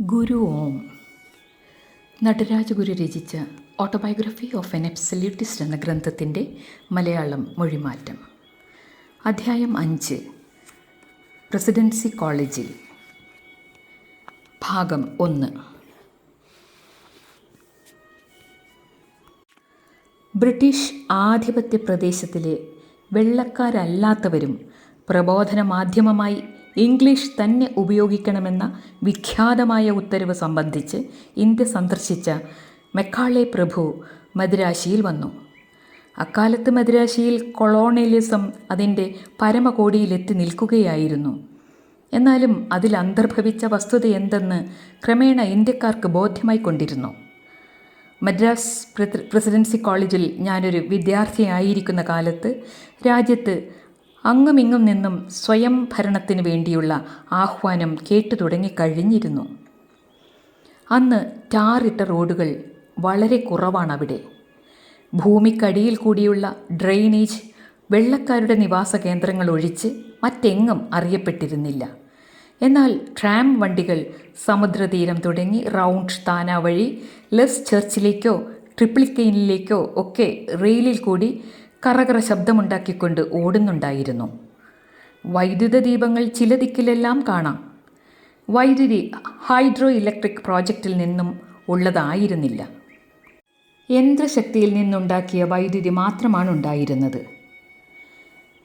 ഗുരു ഓം. നടരാജഗുരു രചിച്ച autobiography of N എബ്സല്യൂട്ടിസ്റ്റ് എന്ന ഗ്രന്ഥത്തിന്റെ മലയാളം മൊഴിമാറ്റം. അധ്യായം അഞ്ച്. പ്രസിഡൻസി കോളേജിൽ. ഭാഗം ഒന്ന്. ബ്രിട്ടീഷ് ആധിപത്യ പ്രദേശത്തിലെ വെള്ളക്കാരല്ലാത്തവരും പ്രബോധന മാധ്യമമായി ഇംഗ്ലീഷ് തന്നെ ഉപയോഗിക്കണമെന്ന വിഖ്യാതമായ ഉത്തരവ് സംബന്ധിച്ച് ഇന്ത്യ സന്ദർശിച്ച മെക്കാളെ പ്രഭു മദുരാശിയിൽ വന്നു. അക്കാലത്ത് മദുരാശിയിൽ കൊളോണിയലിസം അതിന്റെ പരമകോടിയിലെത്തി നിൽക്കുകയായിരുന്നു. എന്നാലും അതിൽ അന്തർഭവിച്ച വസ്തുത എന്തെന്ന് ക്രമേണ ഇന്ത്യക്കാർക്ക് ബോധ്യമായിക്കൊണ്ടിരുന്നു മദ്രാസ് പ്രസിഡൻസി കോളേജിൽ ഞാനൊരു വിദ്യാർത്ഥിയായിരിക്കുന്ന കാലത്ത് രാജ്യത്ത് അങ്ങുമിങ്ങും നിന്നും സ്വയം ഭരണത്തിന് വേണ്ടിയുള്ള ആഹ്വാനം കേട്ടു തുടങ്ങിക്കഴിഞ്ഞിരുന്നു അന്ന് ടാറിട്ട റോഡുകൾ വളരെ കുറവാണ് അവിടെ ഭൂമിക്കടിയിൽ കൂടിയുള്ള ഡ്രെയിനേജ് വെള്ളക്കാരുടെ നിവാസ കേന്ദ്രങ്ങൾ ഒഴിച്ച് മറ്റെങ്ങും അറിയപ്പെട്ടിരുന്നില്ല. എന്നാൽ ട്രാം വണ്ടികൾ സമുദ്രതീരം തുടങ്ങി റൗണ്ട് താന വഴി ലെസ് ചർച്ചിലേക്കോ ട്രിപ്പിൾക്കെയിനിലേക്കോ ഒക്കെ റെയിലിൽ കൂടി കറകറ ശബ്ദമുണ്ടാക്കിക്കൊണ്ട് ഓടുന്നുണ്ടായിരുന്നു. വൈദ്യുത ദീപങ്ങൾ ചില ദിക്കിലെല്ലാം കാണാം. വൈദ്യുതി ഹൈഡ്രോ ഇലക്ട്രിക് പ്രോജക്റ്റിൽ നിന്നും ഉള്ളതായിരുന്നില്ല. യന്ത്രശക്തിയിൽ നിന്നുണ്ടാക്കിയ വൈദ്യുതി മാത്രമാണ് ഉണ്ടായിരുന്നത്.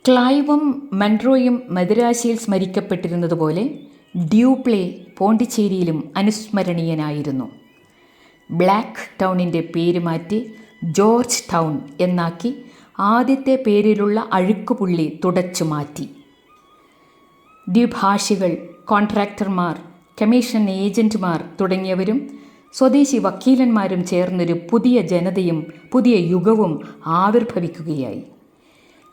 ക്ലൈവും മെൻട്രോയും മദുരാശിയിൽ സ്മരിക്കപ്പെട്ടിരുന്നതുപോലെ ഡ്യൂപ്ലേ പോണ്ടിച്ചേരിയിലും അനുസ്മരണീയനായിരുന്നു. ബ്ലാക്ക് ടൗണിന്റെ പേര് മാറ്റി ജോർജ് ടൗൺ എന്നാക്കി ആദ്യത്തെ പേരിലുള്ള അഴുക്കുപുള്ളി തുടച്ചു മാറ്റി. ദ്വിഭാഷികൾ കോൺട്രാക്ടർമാർ കമ്മീഷൻ ഏജന്റുമാർ തുടങ്ങിയവരും സ്വദേശി വക്കീലന്മാരും ചേർന്നൊരു പുതിയ ജനതയും പുതിയ യുഗവും ആവിർഭവിക്കുകയായി.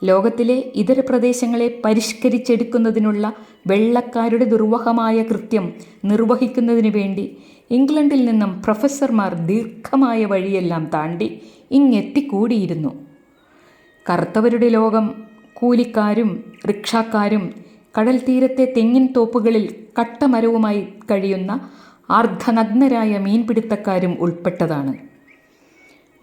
ലോകത്തിലെ ഇതര പ്രദേശങ്ങളെ പരിഷ്കരിച്ചെടുക്കുന്നതിനുള്ള വെള്ളക്കാരുടെ ദുർവഹമായ കൃത്യം നിർവഹിക്കുന്നതിനു വേണ്ടി ഇംഗ്ലണ്ടിൽ നിന്നും പ്രൊഫസർമാർ ദീർഘമായ വഴിയെല്ലാം താണ്ടി ഇങ്ങെത്തിക്കൂടിയിരുന്നു. കറുത്തവരുടെ ലോകം കൂലിക്കാരും റിക്ഷാക്കാരും കടൽ തീരത്തെ തെങ്ങിൻ തോപ്പുകളിൽ കട്ടമരവുമായി കഴിയുന്ന അർദ്ധനഗ്നരായ മീൻപിടുത്തക്കാരും ഉൾപ്പെട്ടതാണ്.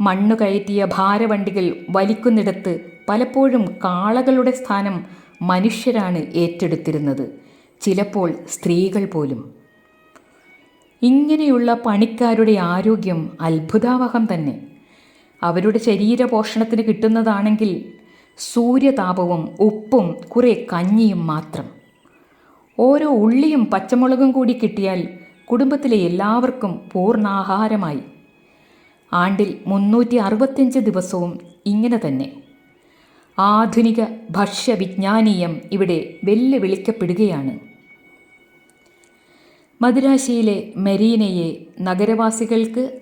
മണ്ണു കയറ്റിയ ഭാരവണ്ടികൾ വലിക്കുന്നിടത്ത് പലപ്പോഴും കാളകളുടെ സ്ഥാനം മനുഷ്യരാണ് ഏറ്റെടുത്തിരുന്നത്. ചിലപ്പോൾ സ്ത്രീകൾ പോലും. ഇങ്ങനെയുള്ള പണിക്കാരുടെ ആരോഗ്യം അത്ഭുതാവഹം തന്നെ. അവരുടെ ശരീര പോഷണത്തിന് കിട്ടുന്നതാണെങ്കിൽ സൂര്യതാപവും ഉപ്പും കുറേ കഞ്ഞിയും മാത്രം. ഓരോ ഉള്ളിയും പച്ചമുളകും കൂടി കിട്ടിയാൽ കുടുംബത്തിലെ എല്ലാവർക്കും പൂർണാഹാരമായി. ആണ്ടിൽ മുന്നൂറ്റി അറുപത്തിയഞ്ച് ദിവസവും ഇങ്ങനെ തന്നെ. ആധുനിക ഭക്ഷ്യവിജ്ഞാനീയം ഇവിടെ വെല്ലുവിളിക്കപ്പെടുകയാണ്. മദുരാശിയിലെ മെരീനയെ നഗരവാസികൾക്ക്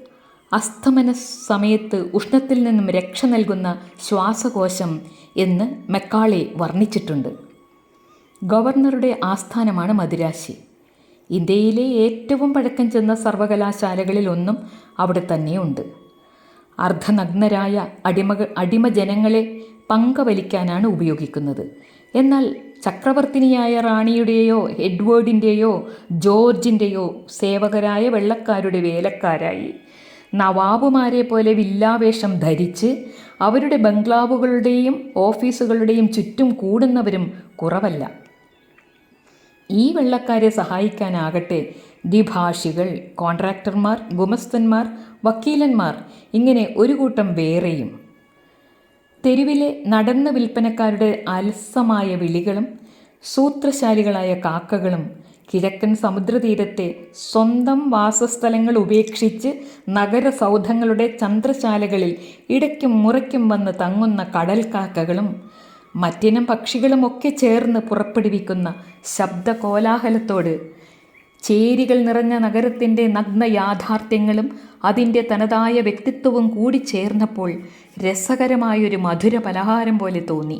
അസ്തമന സമയത്ത് ഉഷ്ണത്തിൽ നിന്നും രക്ഷ നൽകുന്ന ശ്വാസകോശം എന്ന് മെക്കാളെ വർണിച്ചിട്ടുണ്ട്. ഗവർണറുടെ ആസ്ഥാനമാണ് മദുരാശി. ഇന്ത്യയിലെ ഏറ്റവും പഴക്കം ചെന്ന സർവകലാശാലകളിൽ ഒന്നും അവിടെ തന്നെയുണ്ട്. അർദ്ധനഗ്നരായ അടിമ അടിമജനങ്ങളെ പങ്കവലിക്കാനാണ് ഉപയോഗിക്കുന്നത്. എന്നാൽ ചക്രവർത്തിനിയായ റാണിയുടെയോ എഡ്വേർഡിന്റെയോ ജോർജിന്റെയോ സേവകരായ വെള്ളക്കാരുടെ വേലക്കാരായി. നവാബുമാരെ പോലെ വില്ലാവേഷം ധരിച്ച് അവരുടെ ബംഗ്ലാവുകളുടെയും ഓഫീസുകളുടെയും ചുറ്റും കൂടുന്നവരും കുറവല്ല. ഈ വെള്ളക്കാരെ സഹായിക്കാനാകട്ടെ ദ്വിഭാഷികൾ കോൺട്രാക്ടർമാർ ഗുമസ്തന്മാർ വക്കീലന്മാർ ഇങ്ങനെ ഒരു കൂട്ടം വേറെയും. തെരുവിലെ നടന്ന വിൽപ്പനക്കാരുടെ അലസമായ വിളികളും സൂത്രശാലികളായ കാക്കകളും കിഴക്കൻ സമുദ്രതീരത്തെ സ്വന്തം വാസസ്ഥലങ്ങൾ ഉപേക്ഷിച്ച് നഗരസൗധങ്ങളുടെ ചന്ദ്രശാലകളിൽ ഇടയ്ക്കും മുറയ്ക്കും വന്ന് തങ്ങുന്ന കടൽക്കാക്കകളും മറ്റിനം പക്ഷികളുമൊക്കെ ചേർന്ന് പുറപ്പെടുവിക്കുന്ന ശബ്ദ കോലാഹലത്തോട് ചേരികൾ നിറഞ്ഞ നഗരത്തിന്റെ നഗ്ന യാഥാർത്ഥ്യങ്ങളും അതിന്റെ തനതായ വ്യക്തിത്വവും കൂടി ചേർന്നപ്പോൾ രസകരമായൊരു മധുര പലഹാരം പോലെ തോന്നി.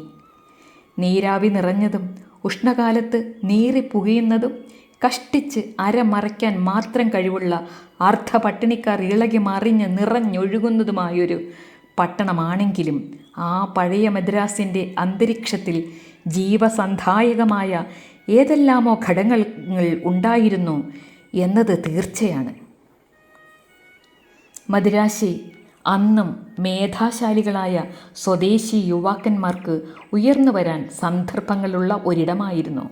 നീരാവി നിറഞ്ഞതും ഉഷ്ണകാലത്ത് നീറി പുകയുന്നതും കഷ്ടിച്ച് അരമറയ്ക്കാൻ മാത്രം കഴിവുള്ള അർദ്ധ പട്ടിണിക്കാർ ഇളകി മറിഞ്ഞ് നിറഞ്ഞൊഴുകുന്നതുമായൊരു പട്ടണമാണെങ്കിലും ആ പഴയ മദ്രാസിന്റെ അന്തരീക്ഷത്തിൽ ജീവസന്ധായകമായ ഏതെല്ലാമോ ഘടകങ്ങൾ ഉണ്ടായിരുന്നു എന്നത് തീർച്ചയാണ്. മദിരാശി അന്നും മേധാശാലികളായ സ്വദേശി യുവാക്കന്മാർക്ക് ഉയർന്നു വരാൻ സന്ദർഭങ്ങളുള്ള ഒരിടമായിരുന്നു.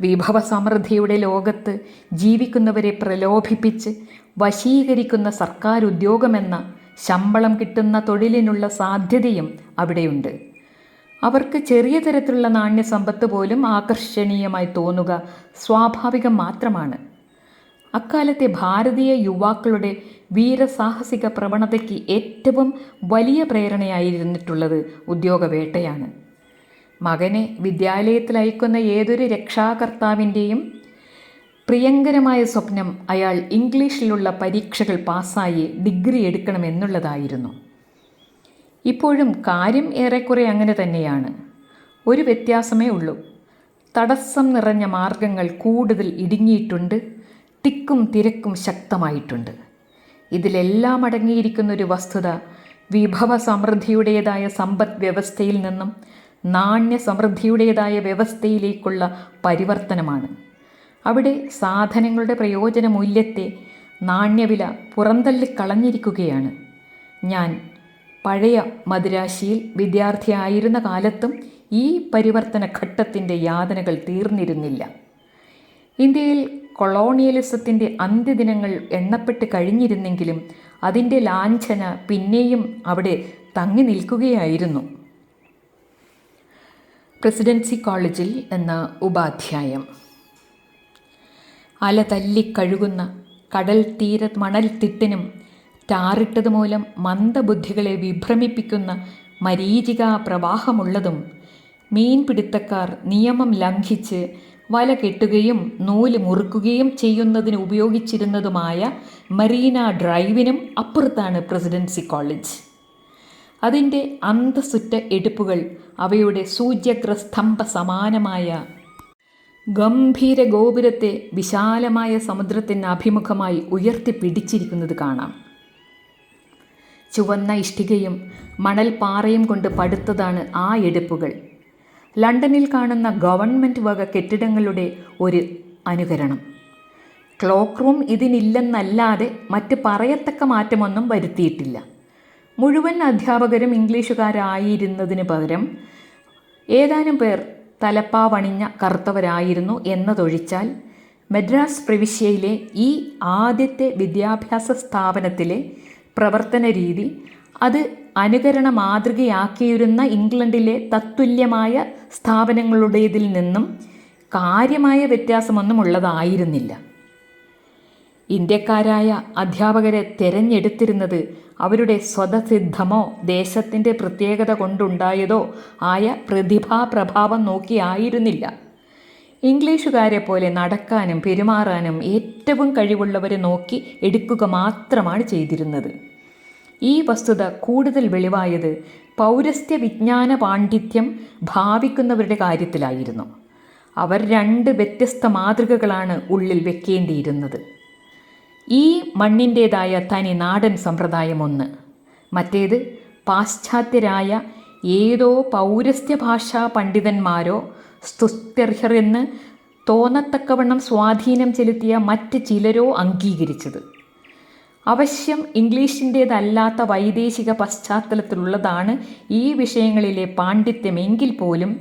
വിഭവസമൃദ്ധിയുടെ ലോകത്ത് ജീവിക്കുന്നവരെ പ്രലോഭിപ്പിച്ച് വശീകരിക്കുന്ന സർക്കാർ ഉദ്യോഗമെന്ന ശമ്പളം കിട്ടുന്ന തൊഴിലിനുള്ള സാധ്യതയും അവിടെയുണ്ട്. അവർക്ക് ചെറിയ തരത്തിലുള്ള നാണ്യസമ്പത്ത് പോലും ആകർഷണീയമായി തോന്നുക സ്വാഭാവികം മാത്രമാണ്. അക്കാലത്തെ ഭാരതീയ യുവാക്കളുടെ വീരസാഹസിക പ്രവണതയ്ക്ക് ഏറ്റവും വലിയ പ്രേരണയായിരുന്നിട്ടുള്ളത് ഉദ്യോഗവേട്ടയാണ്. മകനെ വിദ്യാലയത്തിൽ അയക്കുന്ന ഏതൊരു രക്ഷാകർത്താവിന്റെയും പ്രിയങ്കരമായ സ്വപ്നം അയാൾ ഇംഗ്ലീഷിലുള്ള പരീക്ഷകൾ പാസ്സായി ഡിഗ്രി എടുക്കണമെന്നുള്ളതായിരുന്നു. ഇപ്പോഴും കാര്യം ഏറെക്കുറെ അങ്ങനെ തന്നെയാണ്. ഒരു വ്യത്യാസമേ ഉള്ളൂ. തടസ്സം നിറഞ്ഞ മാർഗങ്ങൾ കൂടുതൽ ഇടുങ്ങിയിട്ടുണ്ട്. തിക്കും തിരക്കും ശക്തമായിട്ടുണ്ട്. ഇതിലെല്ലാം അടങ്ങിയിരിക്കുന്ന ഒരു വസ്തുത വിഭവ സമൃദ്ധിയുടേതായ സമ്പദ് വ്യവസ്ഥയിൽ നിന്നും നാണ്യ സമൃദ്ധിയുടേതായ വ്യവസ്ഥയിലേക്കുള്ള പരിവർത്തനമാണ്. അവിടെ സാധനങ്ങളുടെ പ്രയോജന മൂല്യത്തെ നാണ്യവില പുറന്തള്ളി കളഞ്ഞിരിക്കുകയാണ്. ഞാൻ പഴയ മദുരാശിയിൽ വിദ്യാർത്ഥിയായിരുന്ന കാലത്തും ഈ പരിവർത്തന ഘട്ടത്തിന്റെ യാതനകൾ തീർന്നിരുന്നില്ല. ഇന്ത്യയിൽ കൊളോണിയലിസത്തിന്റെ അന്ത്യദിനങ്ങൾ എണ്ണപ്പെട്ട് കഴിഞ്ഞിരുന്നെങ്കിലും അതിന്റെ ലാഞ്ചന പിന്നെയും അവിടെ തങ്ങി നിൽക്കുകയായിരുന്നു. പ്രസിഡൻസി കോളേജിൽ എന്ന ഉപാധ്യായം. അല തല്ലിക്കഴുകുന്ന കടൽ തീര മണൽ തിട്ടിനും ടാറിട്ടത് മൂലം മന്ദബുദ്ധികളെ വിഭ്രമിപ്പിക്കുന്ന മരീചികാ പ്രവാഹമുള്ളതും മീൻപിടുത്തക്കാർ നിയമം ലംഘിച്ച് വല കെട്ടുകയും നൂൽ മുറുക്കുകയും ചെയ്യുന്നതിന് ഉപയോഗിച്ചിരുന്നതുമായ മരീന ഡ്രൈവിനും അപ്പുറത്താണ് പ്രസിഡൻസി കോളേജ്. അതിന്റെ അന്തസുറ്റ എടുപ്പുകൾ അവയുടെ സൂര്യഗ്രസ്തംഭ സമാനമായ ഗംഭീര ഗോപുരത്തെ വിശാലമായ സമുദ്രത്തിന് അഭിമുഖമായി ഉയർത്തിപ്പിടിച്ചിരിക്കുന്നത് കാണാം. ചുവന്ന ഇഷ്ടികയും മണൽപ്പാറയും കൊണ്ട് പടുത്തതാണ് ആ എടുപ്പുകൾ. ലണ്ടനിൽ കാണുന്ന ഗവൺമെന്റ് വക കെട്ടിടങ്ങളുടെ ഒരു അനുകരണം. ക്ലോക്ക് റൂം ഇതിനില്ലെന്നല്ലാതെ മറ്റ് പറയത്തക്ക മാറ്റമൊന്നും വരുത്തിയിട്ടില്ല. മുഴുവൻ അധ്യാപകരും ഇംഗ്ലീഷുകാരായിരുന്നതിന് പകരം ഏതാനും പേർ തലപ്പാവണിഞ്ഞ കറുത്തവരായിരുന്നു എന്നതൊഴിച്ചാൽ മദ്രാസ് പ്രവിശ്യയിലെ ഈ ആദ്യത്തെ വിദ്യാഭ്യാസ സ്ഥാപനത്തിലെ പ്രവർത്തന രീതി അത് അനുകരണ മാതൃകയാക്കിയിരുന്ന ഇംഗ്ലണ്ടിലെ തത്തുല്യമായ സ്ഥാപനങ്ങളുടേതിൽ നിന്നും കാര്യമായ വ്യത്യാസമൊന്നും ഉള്ളതായിരുന്നില്ല. ഇന്ത്യക്കാരായ അധ്യാപകരെ തിരഞ്ഞെടുത്തിരുന്നത് അവരുടെ സ്വതസിദ്ധമോ ദേശത്തിന്റെ പ്രത്യേകത കൊണ്ടുണ്ടായതോ ആയ പ്രതിഭാ പ്രതിഭാപ്രഭാവം നോക്കിയായിരുന്നില്ല ഇംഗ്ലീഷുകാരെ പോലെ നടക്കാനും പെരുമാറാനും ഏറ്റവും കഴിവുള്ളവരെ നോക്കി എടുക്കുക മാത്രമാണ് ചെയ്തിരുന്നത്. ഈ വസ്തുത കൂടുതൽ വെളിവായത് പൗരസ്ത്യ വിജ്ഞാന പാണ്ഡിത്യം ഭാവിക്കുന്നവരുടെ കാര്യത്തിലായിരുന്നു. അവർ രണ്ട് വ്യത്യസ്ത മാതൃകകളാണ് ഉള്ളിൽ വെക്കേണ്ടിയിരുന്നത്. ഈ മണ്ണിന്റേതായ തനി നാടൻ സമ്പ്രദായം ഒന്ന്. മറ്റേത് പാശ്ചാത്യരായ ഏതോ പൗരസ്ത്യ ഭാഷാ പണ്ഡിതന്മാരോ എന്ന് തോന്നത്തക്കവണ്ണം സ്വാധീനം ചെലുത്തിയ മറ്റ് ചിലരോ അംഗീകരിച്ചത്. അവശ്യം ഇംഗ്ലീഷിന്റേതല്ലാത്ത വൈദേശിക പശ്ചാത്തലത്തിലുള്ളതാണ് ഈ വിഷയങ്ങളിലെ പാണ്ഡിത്യമെങ്കിൽ പോലും.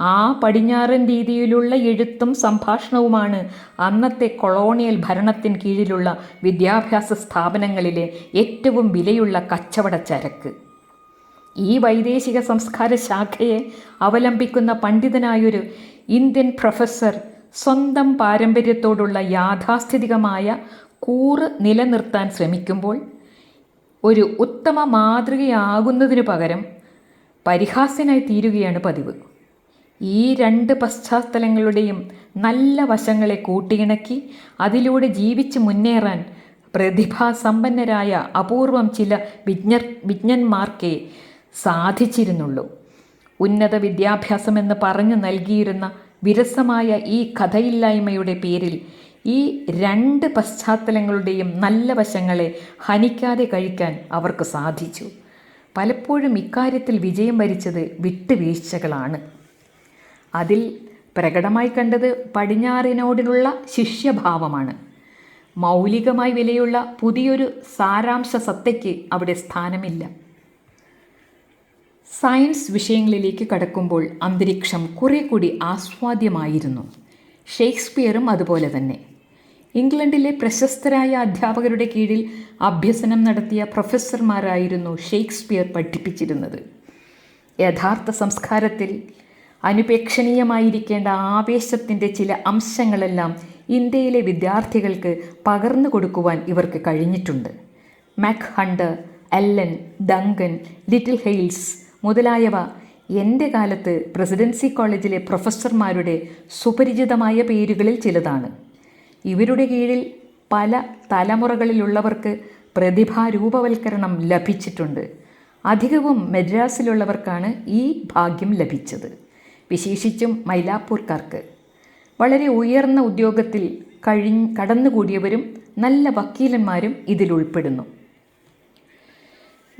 ആ പടിഞ്ഞാറൻ രീതിയിലുള്ള എഴുത്തും സംഭാഷണവുമാണ് അന്നത്തെ കൊളോണിയൽ ഭരണത്തിന് കീഴിലുള്ള വിദ്യാഭ്യാസ സ്ഥാപനങ്ങളിലെ ഏറ്റവും വിലയുള്ള കച്ചവട ചരക്ക്. ഈ വൈദേശിക സംസ്കാര ശാഖയെ അവലംബിക്കുന്ന പണ്ഡിതനായൊരു ഇന്ത്യൻ പ്രൊഫസർ സ്വന്തം പാരമ്പര്യത്തോടുള്ള യാഥാസ്ഥിതികമായ കൂറ് നിലനിർത്താൻ ശ്രമിക്കുമ്പോൾ ഒരു ഉത്തമ മാതൃകയാകുന്നതിനു പകരം പരിഹാസ്യനായി തീരുകയാണ് പതിവ്. ഈ രണ്ട് പശ്ചാത്തലങ്ങളുടെയും നല്ല വശങ്ങളെ കൂട്ടിയിണക്കി അതിലൂടെ ജീവിച്ച് മുന്നേറാൻ പ്രതിഭാസമ്പന്നരായ അപൂർവം ചില വിജ്ഞർ വിജ്ഞന്മാർക്കേ സാധിച്ചിരുന്നുള്ളൂ. ഉന്നത വിദ്യാഭ്യാസമെന്ന് പറഞ്ഞു നൽകിയിരുന്ന വിരസമായ ഈ കഥയില്ലായ്മയുടെ പേരിൽ ഈ രണ്ട് പശ്ചാത്തലങ്ങളുടെയും നല്ല വശങ്ങളെ ഹനിക്കാതെ കഴിക്കാൻ അവർക്ക് സാധിച്ചു. പലപ്പോഴും ഇക്കാര്യത്തിൽ വിജയം വരിച്ചത് വിട്ടുവീഴ്ചകളാണ്. അതിൽ പ്രകടമായി കണ്ടത് പടിഞ്ഞാറിനോടിനുള്ള ശിഷ്യഭാവമാണ്. മൗലികമായി വിലയുള്ള പുതിയൊരു സാരാംശ സത്തയ്ക്ക് അവിടെ സ്ഥാനമില്ല. സയൻസ് വിഷയങ്ങളിലേക്ക് കടക്കുമ്പോൾ അന്തരീക്ഷം കുറെ കൂടി ആസ്വാദ്യമായിരുന്നു. ഷേക്സ്പിയറും അതുപോലെ തന്നെ. ഇംഗ്ലണ്ടിലെ പ്രശസ്തരായ അധ്യാപകരുടെ കീഴിൽ അഭ്യസനം നടത്തിയ പ്രൊഫസർമാരായിരുന്നു ഷേക്സ്പിയർ പഠിപ്പിച്ചിരുന്നത്. യഥാർത്ഥ സംസ്കാരത്തിൽ അനുപേക്ഷണീയമായിരിക്കേണ്ട ആവേശത്തിന്റെ ചില അംശങ്ങളെല്ലാം ഇന്ത്യയിലെ വിദ്യാർത്ഥികൾക്ക് പകർന്നു കൊടുക്കുവാൻ ഇവർക്ക് കഴിഞ്ഞിട്ടുണ്ട്. Mac Hunter Ellen Duncan Little Hales മുതലായവ എന്റെ കാലത്ത് പ്രസിഡൻസി കോളേജിലെ പ്രൊഫസർമാരുടെ സുപരിചിതമായ പേരുകളിൽ ചിലതാണ്. ഇവരുടെ കീഴിൽ പല തലമുറകളിലുള്ളവർക്ക് പ്രതിഭാരൂപവൽക്കരണം ലഭിച്ചിട്ടുണ്ട്. അധികവും മദ്രാസിലുള്ളവർക്കാണ് ഈ ഭാഗ്യം ലഭിച്ചത്. വിശേഷിച്ചും മൈലാപ്പൂർക്കാർക്ക്. വളരെ ഉയർന്ന ഉദ്യോഗത്തിൽ കഴി കടന്നുകൂടിയവരും നല്ല വക്കീലന്മാരും ഇതിലുൾപ്പെടുന്നു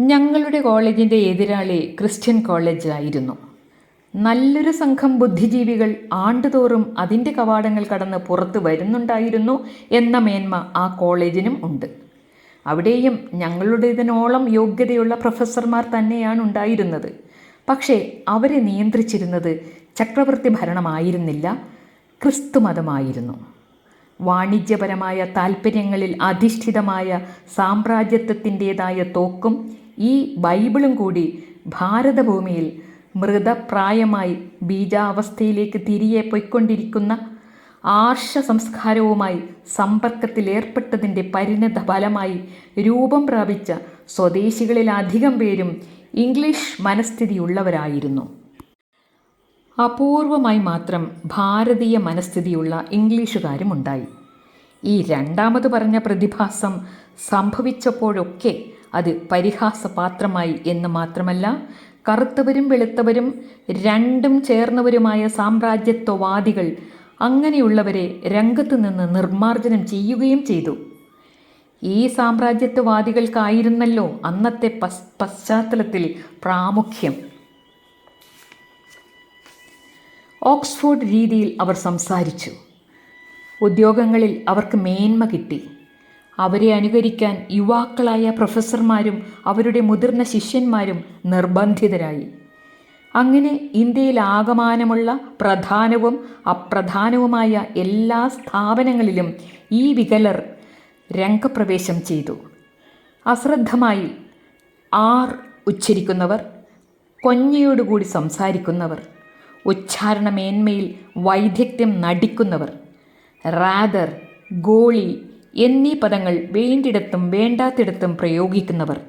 ഞങ്ങളുടെ കോളേജിന്റെ എതിരാളി ക്രിസ്ത്യൻ കോളേജ് ആയിരുന്നു നല്ലൊരു സംഘം ബുദ്ധിജീവികൾ ആണ്ടുതോറും അതിന്റെ കവാടങ്ങൾ കടന്ന് പുറത്ത് വരുന്നുണ്ടായിരുന്നു എന്ന മേന്മ ആ കോളേജിനും ഉണ്ട്. അവിടെയും ഞങ്ങളുടേതിനോളം യോഗ്യതയുള്ള പ്രൊഫസർമാർ തന്നെയാണ് ഉണ്ടായിരുന്നത്. പക്ഷേ അവരെ നിയന്ത്രിച്ചിരുന്നത് ചക്രവർത്തി ഭരണമായിരുന്നില്ല ക്രിസ്തുമതമായിരുന്നു വാണിജ്യപരമായ താൽപ്പര്യങ്ങളിൽ അധിഷ്ഠിതമായ സാമ്രാജ്യത്വത്തിന്റേതായ തോക്കും ഈ ബൈബിളും കൂടി ഭാരതഭൂമിയിൽ മൃതപ്രായമായി ബീജാവസ്ഥയിലേക്ക് തിരികെ പൊയ്ക്കൊണ്ടിരിക്കുന്ന ആർഷ സംസ്കാരവുമായി സമ്പർക്കത്തിലേർപ്പെട്ടതിന്റെ പരിണത ഫലമായി രൂപം പ്രാപിച്ച സ്വദേശികളിൽ അധികം പേരും ഇംഗ്ലീഷ് മനസ്ഥിതിയുള്ളവരായിരുന്നു. അപൂർവമായി മാത്രം ഭാരതീയ മനസ്ഥിതിയുള്ള ഇംഗ്ലീഷുകാരും ഉണ്ടായി ഈ രണ്ടാമത് പറഞ്ഞ പ്രതിഭാസം സംഭവിച്ചപ്പോഴൊക്കെ അത് പരിഹാസപാത്രമായി എന്ന് മാത്രമല്ല കറുത്തവരും വെളുത്തവരും രണ്ടും ചേർന്നവരുമായ സാമ്രാജ്യത്വവാദികൾ അങ്ങനെയുള്ളവരെ രംഗത്തു നിന്ന് നിർമ്മാർജനം ചെയ്യുകയും ചെയ്തു. ഈ സാമ്രാജ്യത്വവാദികൾക്കായിരുന്നല്ലോ അന്നത്തെ പശ്ചാത്തലത്തിൽ പ്രാമുഖ്യം. ഓക്സ്ഫോർഡ് രീതിയിൽ അവർ സംസാരിച്ചു. ഉദ്യോഗങ്ങളിൽ അവർക്ക് മേന്മ കിട്ടി. അവരെ അനുകരിക്കാൻ യുവാക്കളായ പ്രൊഫസർമാരും അവരുടെ മുതിർന്ന ശിഷ്യന്മാരും നിർബന്ധിതരായി. അങ്ങനെ ഇന്ത്യയിൽ ആകമാനമുള്ള പ്രധാനവും അപ്രധാനവുമായ എല്ലാ സ്ഥാപനങ്ങളിലും ഈ വികലർ രംഗപ്രവേശം ചെയ്തു. അശ്രദ്ധമായി ആർ ഉച്ചരിക്കുന്നവർ കൊഞ്ഞയോടുകൂടി സംസാരിക്കുന്നവർ ഉച്ചാരണമേന്മയിൽ വൈദഗ്ധ്യം നടിക്കുന്നവർ റാദർ ഗോളി എന്നീ പദങ്ങൾ വേണ്ടിടത്തും വേണ്ടാത്തിടത്തും പ്രയോഗിക്കുന്നവർ.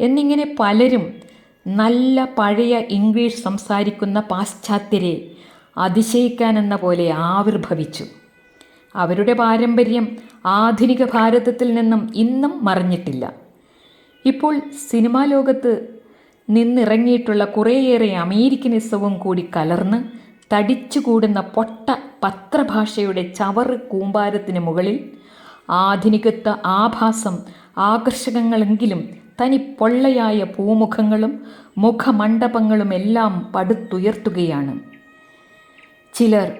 എന്നിങ്ങനെ പലരും നല്ല പഴയ ഇംഗ്ലീഷ് സംസാരിക്കുന്ന പാശ്ചാത്യരെ അതിശയിക്കാനെന്ന പോലെ ആവിർഭവിച്ചു. അവരുടെ പാരമ്പര്യം ആധുനിക ഭാരതത്തിൽ നിന്നും ഇന്നും മറിഞ്ഞിട്ടില്ല. ഇപ്പോൾ സിനിമാ ലോകത്ത് നിന്നിറങ്ങിയിട്ടുള്ള കുറേയേറെ അമേരിക്കനിസവും കൂടി കലർന്ന് തടിച്ചുകൂടുന്ന പൊട്ട പത്രഭാഷയുടെ ചവറ് കൂമ്പാരത്തിന് മുകളിൽ ആധുനികത്വ ആഭാസം ആകർഷകങ്ങളെങ്കിലും തനി പൊള്ളയായ പൂമുഖങ്ങളും മുഖമണ്ഡപങ്ങളുമെല്ലാം പടുത്തുയർത്തുകയാണ്. ചിലർ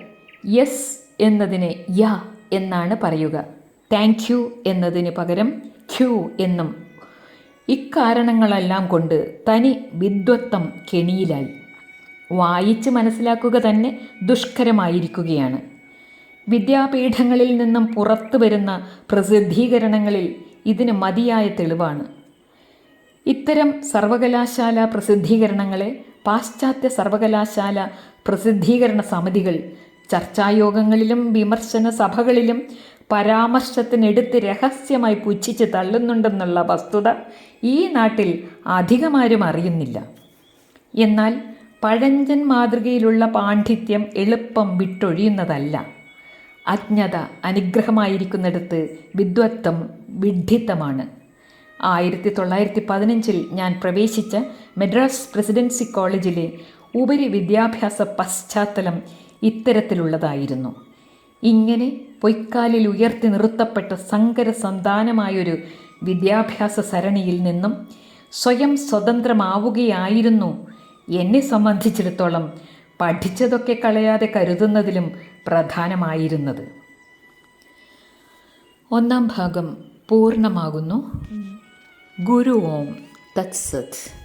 യെസ് എന്നതിന് യ എന്നാണ് പറയുക. താങ്ക് യു എന്നതിന് പകരം ക്യൂ എന്നും. ഇക്കാരണങ്ങളെല്ലാം കൊണ്ട് തനി വിദ്വത്വം കെണിയിലായി. വായിച്ച് മനസ്സിലാക്കുക തന്നെ ദുഷ്കരമായിരിക്കുകയാണ്. വിദ്യാപീഠങ്ങളിൽ നിന്നും പുറത്തു വരുന്ന പ്രസിദ്ധീകരണങ്ങളിൽ ഇതിന് മതിയായ തെളിവാണ്. ഇത്തരം സർവകലാശാല പ്രസിദ്ധീകരണങ്ങളെ പാശ്ചാത്യ സർവകലാശാല പ്രസിദ്ധീകരണ സമിതികൾ ചർച്ചായോഗങ്ങളിലും വിമർശന സഭകളിലും പരാമർശത്തിനെടുത്ത് രഹസ്യമായി പുച്ഛിച്ച് തള്ളുന്നുണ്ടെന്നുള്ള വസ്തുത ഈ നാട്ടിൽ അധികമാരും അറിയുന്നില്ല. എന്നാൽ പഴഞ്ചൻ മാതൃകയിലുള്ള പാണ്ഡിത്യം എളുപ്പം വിട്ടൊഴിയുന്നതല്ല. അജ്ഞത അനുഗ്രഹമായിരിക്കുന്നിടത്ത് വിദ്വത്വം വിഡ്ഢിത്തമാണ്. ആയിരത്തി തൊള്ളായിരത്തി പതിനഞ്ചിൽ ഞാൻ പ്രവേശിച്ച മദ്രാസ് പ്രസിഡൻസി കോളേജിലെ ഉപരി വിദ്യാഭ്യാസ പശ്ചാത്തലം ഇത്തരത്തിലുള്ളതായിരുന്നു. ഇങ്ങനെ പൊയ്ക്കാലിൽ ഉയർത്തി നിർത്തപ്പെട്ട സങ്കര സന്താനമായൊരു വിദ്യാഭ്യാസ സരണിയിൽ നിന്നും സ്വയം സ്വതന്ത്രമാവുകയായിരുന്നു എന്നെ സംബന്ധിച്ചിടത്തോളം പഠിച്ചതൊക്കെ കളയാതെ കരുതുന്നതിലും പ്രധാനമായിരുന്നത്. ഒന്നാം ഭാഗം പൂർണമാകുന്നു. ഗുരു ഓം തത്സത്.